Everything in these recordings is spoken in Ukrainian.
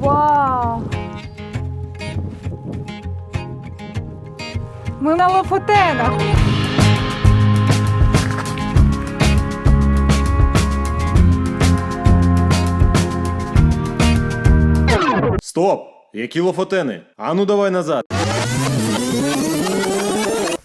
Вау! Ми на Лофотенах. Стоп! Які лофотени? Ану давай назад.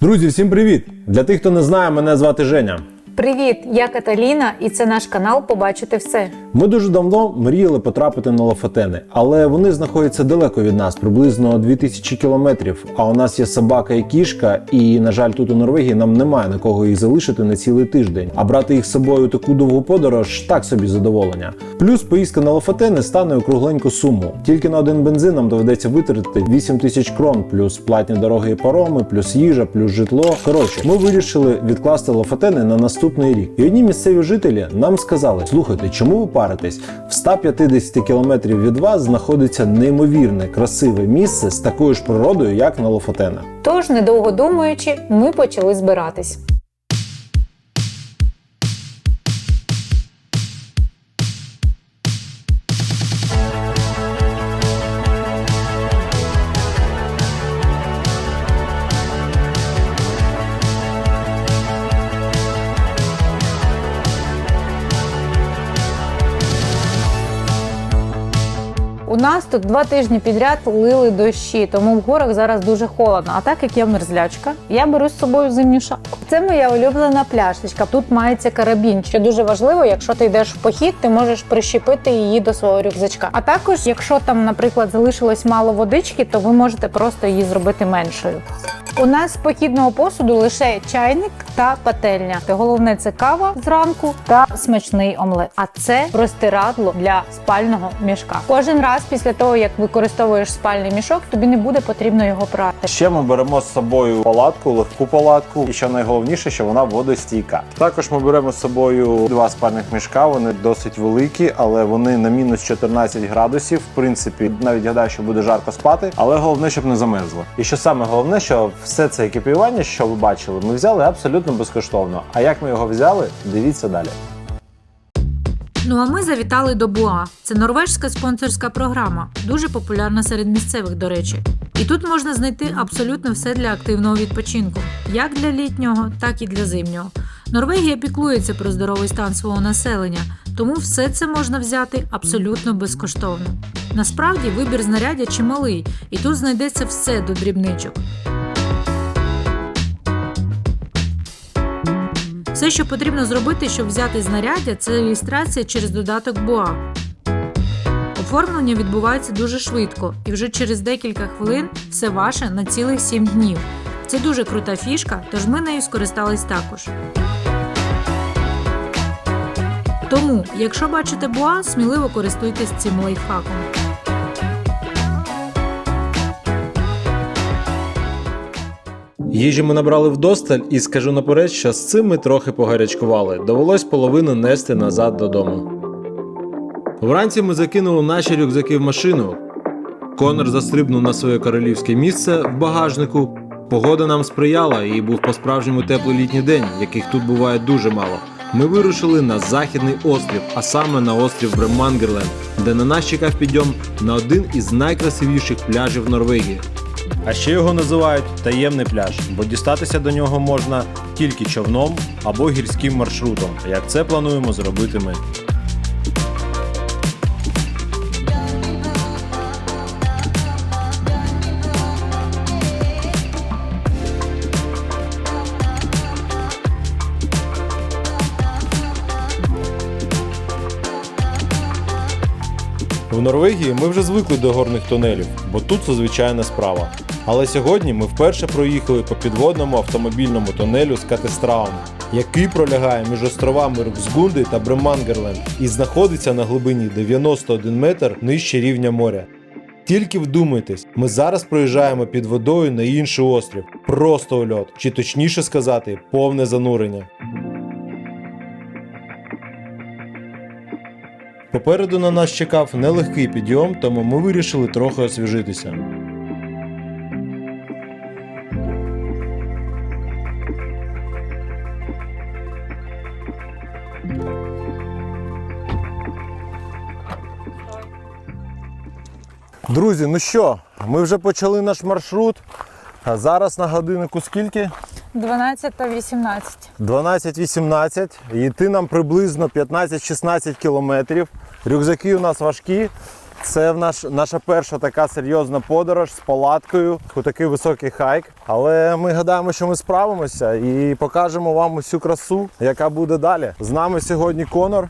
Друзі, всім привіт! Для тих, хто не знає, мене звати Женя. Привіт, я Каталіна, і це наш канал Побачити все. Ми дуже давно мріяли потрапити на Лофотени, але вони знаходяться далеко від нас, приблизно 2000 кілометрів. А у нас є собака і кішка, і на жаль, тут у Норвегії нам немає на кого їх залишити на цілий тиждень. А брати їх з собою таку довгу подорож так собі задоволення. Плюс поїздка на Лофотени стане у кругленьку суму. Тільки на один бензин нам доведеться витратити 8 тисяч крон, плюс платні дороги і пароми, плюс їжа, плюс житло. Коротше, ми вирішили відкласти Лофотени на наступний рік. І одні місцеві жителі нам сказали: слухайте, чому ви паритесь? В 150 кілометрів від вас знаходиться неймовірне красиве місце з такою ж природою, як на Лофотена. Тож, недовго думаючи, ми почали збиратись. Тут два тижні підряд лили дощі, тому в горах зараз дуже холодно. А так як я мерзлячка, я беру з собою зимню шапку. Це моя улюблена пляшечка. Тут мається карабін, що дуже важливо, якщо ти йдеш в похід, ти можеш прищепити її до свого рюкзачка. А також, якщо там, наприклад, залишилось мало водички, то ви можете просто її зробити меншою. У нас з похідного посуду лише чайник та пательня. Головне це кава зранку та смачний омлет. А це простирадло для спального мішка. Кожен раз після того, як використовуєш спальний мішок, тобі не буде потрібно його прати. Ще ми беремо з собою палатку, легку палатку, і що найголовніше, що вона водостійка. Також ми беремо з собою два спальних мішка. Вони досить великі, але вони на мінус 14 градусів. В принципі, навіть гадаю, що буде жарко спати, але головне, щоб не замерзло. І що саме головне, що все це екіпіювання, що ви бачили, ми взяли абсолютно безкоштовно. А як ми його взяли, дивіться далі. Ну а ми завітали до Буа. Це норвежська спонсорська програма, дуже популярна серед місцевих, до речі. І тут можна знайти абсолютно все для активного відпочинку, як для літнього, так і для зимнього. Норвегія піклується про здоровий стан свого населення, тому все це можна взяти абсолютно безкоштовно. Насправді вибір знаряддя чималий, і тут знайдеться все до дрібничок. Все, що потрібно зробити, щоб взяти знаряддя, це реєстрація через додаток BOA. Оформлення відбувається дуже швидко, і вже через декілька хвилин все ваше на цілих 7 днів. Це дуже крута фішка, тож ми нею скористались також. Тому, якщо бачите BOA, сміливо користуйтесь цим лайфхаком. Їжі ми набрали вдосталь, і скажу наперед, що з цим ми трохи погарячкували. Довелось половину нести назад додому. Вранці ми закинули наші рюкзаки в машину. Конор застрибнув на своє королівське місце в багажнику. Погода нам сприяла і був по-справжньому теплий літній день, яких тут буває дуже мало. Ми вирушили на західний острів, а саме на острів Бремангерленд, де на нас чекав підйом на один із найкрасивіших пляжів Норвегії. А ще його називають таємний пляж, бо дістатися до нього можна тільки човном або гірським маршрутом, як це плануємо зробити ми. В Норвегії ми вже звикли до горних тунелів, бо тут це звичайна справа. Але сьогодні ми вперше проїхали по підводному автомобільному тунелю з Катестраум, який пролягає між островами Руксгунди та Бремангерленд і знаходиться на глибині 91 метр нижче рівня моря. Тільки вдумайтесь, ми зараз проїжджаємо під водою на інший острів. Просто ульот, чи точніше сказати, повне занурення. Попереду на нас чекав нелегкий підйом, тому ми вирішили трохи освіжитися. Друзі, ну що, ми вже почали наш маршрут. А зараз на годиннику скільки? 12 та 18. 12-18. Йти нам приблизно 15-16 кілометрів. Рюкзаки у нас важкі. Це в наш, наша перша така серйозна подорож з палаткою у такий високий хайк. Але ми гадаємо, що ми справимося і покажемо вам усю красу, яка буде далі. З нами сьогодні Конор.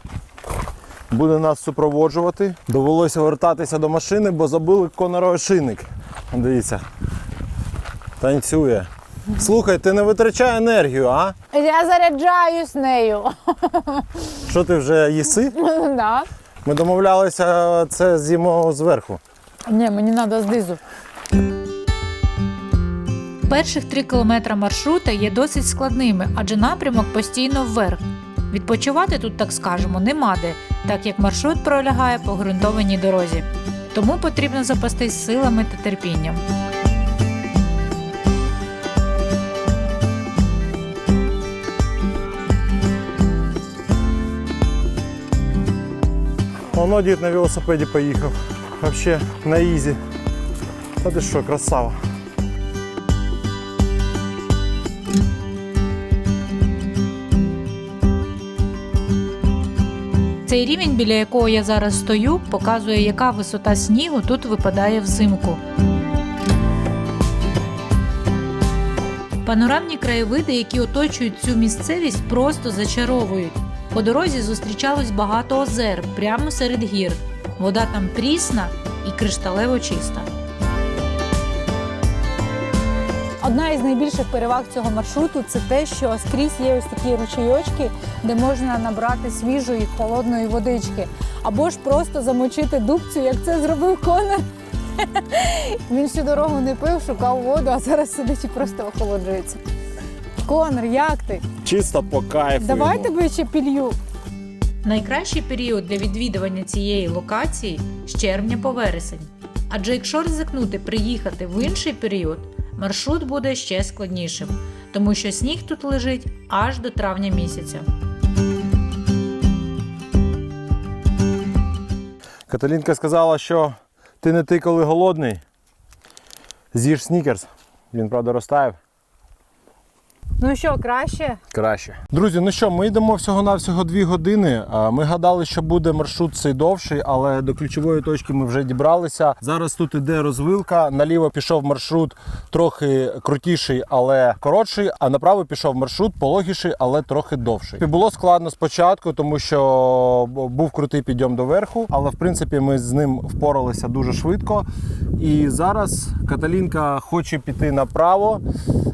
Буде нас супроводжувати. Довелося вертатися до машини, бо забили Коноровий шинник. Дивіться. Танцює. Слухай, ти не витрачай енергію, а? Я заряджаюсь нею. Що ти вже їси? да. Ми домовлялися це з'їмо зверху. Ні, мені треба знизу. Перших три кілометри маршрута є досить складними, адже напрямок постійно вверх. Відпочивати тут, так скажемо, нема де, так як маршрут пролягає по ґрунтованій дорозі. Тому потрібно запастись силами та терпінням. Воно дід на велосипеді поїхав. Взагалі на ізі. Та ти що, красава. Цей рівень, біля якого я зараз стою, показує, яка висота снігу тут випадає взимку. Панорамні краєвиди, які оточують цю місцевість, просто зачаровують. По дорозі зустрічалось багато озер прямо серед гір. Вода там прісна і кришталево чиста. Одна із найбільших переваг цього маршруту це те, що скрізь є ось такі ручейочки, де можна набрати свіжої холодної водички, або ж просто замочити дубцю, як це зробив Конор. Він всю дорогу не пив, шукав воду, а зараз сидить і просто охолоджується. Конор, як ти? Чисто по кайфу. Давай йому. тебе ще пілью. Найкращий період для відвідування цієї локації з червня по вересень. Адже якщо ризикнути приїхати в інший період, маршрут буде ще складнішим, тому що сніг тут лежить аж до травня місяця. Каталінка сказала, що ти не ти, коли голодний. З'їж снікерс. Він, правда, розтаяв. Ну що, краще? Краще. Друзі, ну що, ми йдемо всього-навсього дві години. Ми гадали, що буде маршрут цей довший, але до ключової точки ми вже дібралися. Зараз тут іде розвилка. Наліво пішов маршрут трохи крутіший, але коротший, а направо пішов маршрут пологіший, але трохи довший. І було складно спочатку, тому що був крутий підйом до верху, але в принципі ми з ним впоралися дуже швидко. І зараз Каталінка хоче піти направо,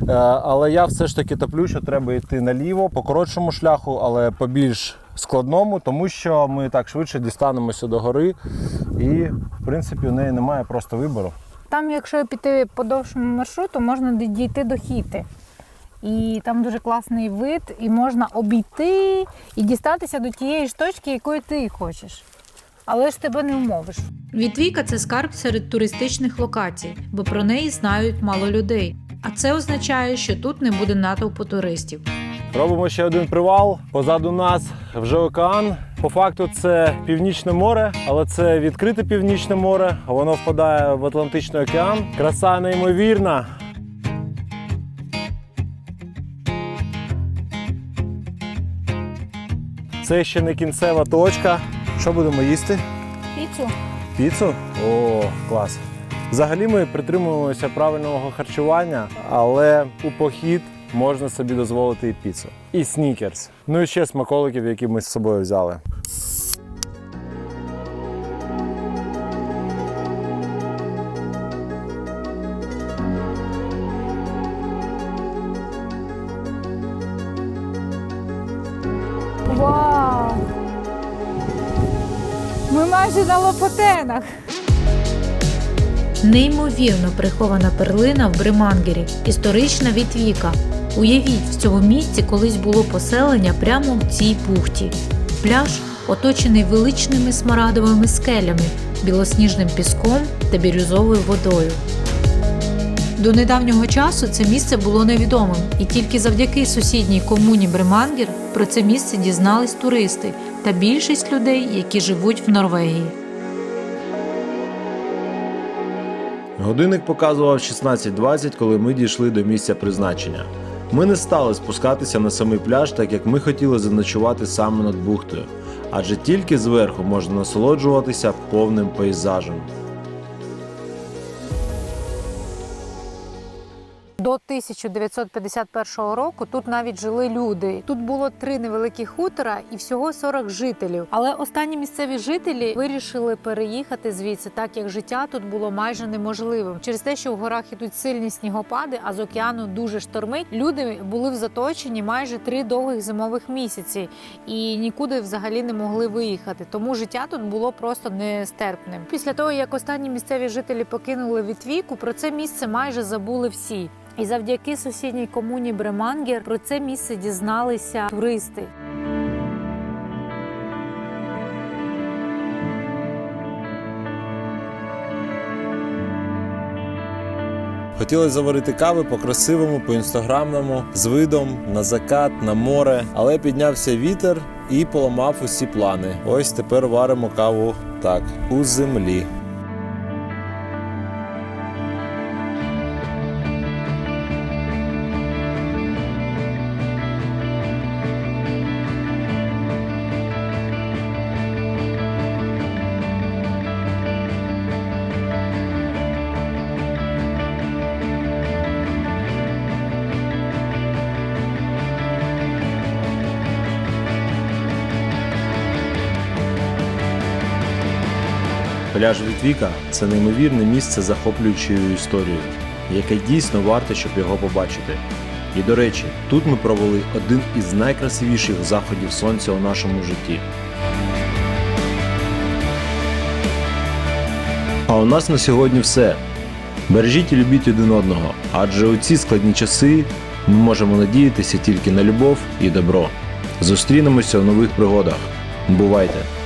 е, але я все ж таки топлю, що треба йти наліво по коротшому шляху, але по більш складному, тому що ми так швидше дістанемося до гори, і в принципі у неї немає просто вибору. Там, якщо піти по довшому маршруту, можна дійти до хіти. І там дуже класний вид, і можна обійти і дістатися до тієї ж точки, якої ти хочеш. Але ж тебе не вмовиш. Вітвіка це скарб серед туристичних локацій, бо про неї знають мало людей. А це означає, що тут не буде натовпу туристів. Робимо ще один привал. Позаду нас вже океан. По факту це північне море, але це відкрите північне море. Воно впадає в Атлантичний океан. Краса неймовірна. Це ще не кінцева точка. Що будемо їсти? Піцу. Піцу? О, клас. Взагалі ми притримуємося правильного харчування, але у похід можна собі дозволити і піцу. І снікерс. Ну і ще смаколиків, які ми з собою взяли. Вау! Ми майже на лопотенах. Неймовірно прихована перлина в Бримангері, історична Вітвіка. Уявіть, в цьому місці колись було поселення прямо в цій бухті. Пляж оточений величними смарагдовими скелями, білосніжним піском та бірюзовою водою. До недавнього часу це місце було невідомим, і тільки завдяки сусідній комуні Бремангер про це місце дізнались туристи та більшість людей, які живуть в Норвегії. Годинник показував 16.20, коли ми дійшли до місця призначення. Ми не стали спускатися на самий пляж, так як ми хотіли заночувати саме над бухтою, адже тільки зверху можна насолоджуватися повним пейзажем. До 1951 року тут навіть жили люди. Тут було три невеликі хутора і всього 40 жителів. Але останні місцеві жителі вирішили переїхати звідси, так як життя тут було майже неможливим. Через те, що в горах ідуть сильні снігопади, а з океану дуже штормить. Люди були в заточенні майже три довгих зимових місяці і нікуди взагалі не могли виїхати. Тому життя тут було просто нестерпним. Після того, як останні місцеві жителі покинули Вітвіку, про це місце майже забули всі. І завдяки сусідній комуні Бремангер про це місце дізналися туристи. Хотілося заварити кави по-красивому, по-інстаграмному, з видом на закат, на море, але піднявся вітер і поламав усі плани. Ось тепер варимо каву так, у землі. Пляж Вітвіка це неймовірне місце захоплюючою історією, яке дійсно варте, щоб його побачити. І до речі, тут ми провели один із найкрасивіших заходів сонця у нашому житті. А у нас на сьогодні все. Бережіть і любіть один одного, адже у ці складні часи ми можемо надіятися тільки на любов і добро. Зустрінемося у нових пригодах. Бувайте!